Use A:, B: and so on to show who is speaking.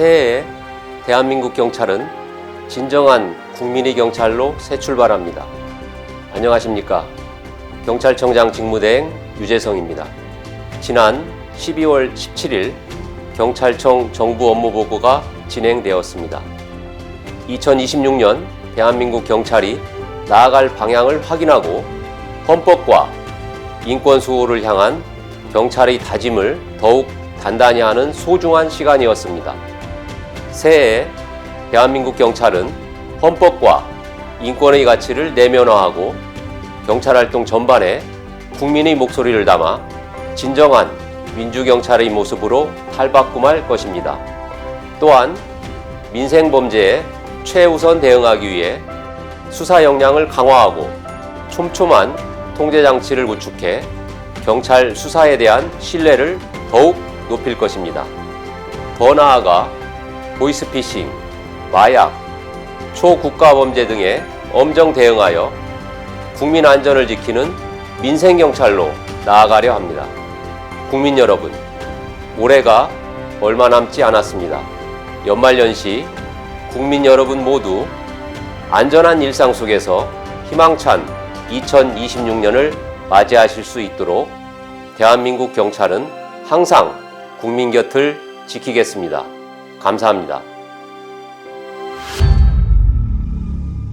A: 새해에 대한민국 경찰은 진정한 국민의 경찰로 새 출발합니다. 안녕하십니까. 경찰청장 직무대행 유재성입니다. 지난 12월 17일 경찰청 정부 업무 보고가 진행되었습니다. 2026년 대한민국 경찰이 나아갈 방향을 확인하고 헌법과 인권 수호를 향한 경찰의 다짐을 더욱 단단히 하는 소중한 시간이었습니다. 새해 대한민국 경찰은 헌법과 인권의 가치를 내면화하고 경찰 활동 전반에 국민의 목소리를 담아 진정한 민주경찰의 모습으로 탈바꿈할 것입니다. 또한 민생 범죄에 최우선 대응하기 위해 수사 역량을 강화하고 촘촘한 통제 장치를 구축해 경찰 수사에 대한 신뢰를 더욱 높일 것입니다. 더 나아가 보이스피싱, 마약, 초국가 범죄 등에 엄정 대응하여 국민 안전을 지키는 민생 경찰로 나아가려 합니다. 국민 여러분, 올해가 얼마 남지 않았습니다. 연말연시 국민 여러분 모두 안전한 일상 속에서 희망찬 2026년을 맞이하실 수 있도록 대한민국 경찰은 항상 국민 곁을 지키겠습니다. 감사합니다.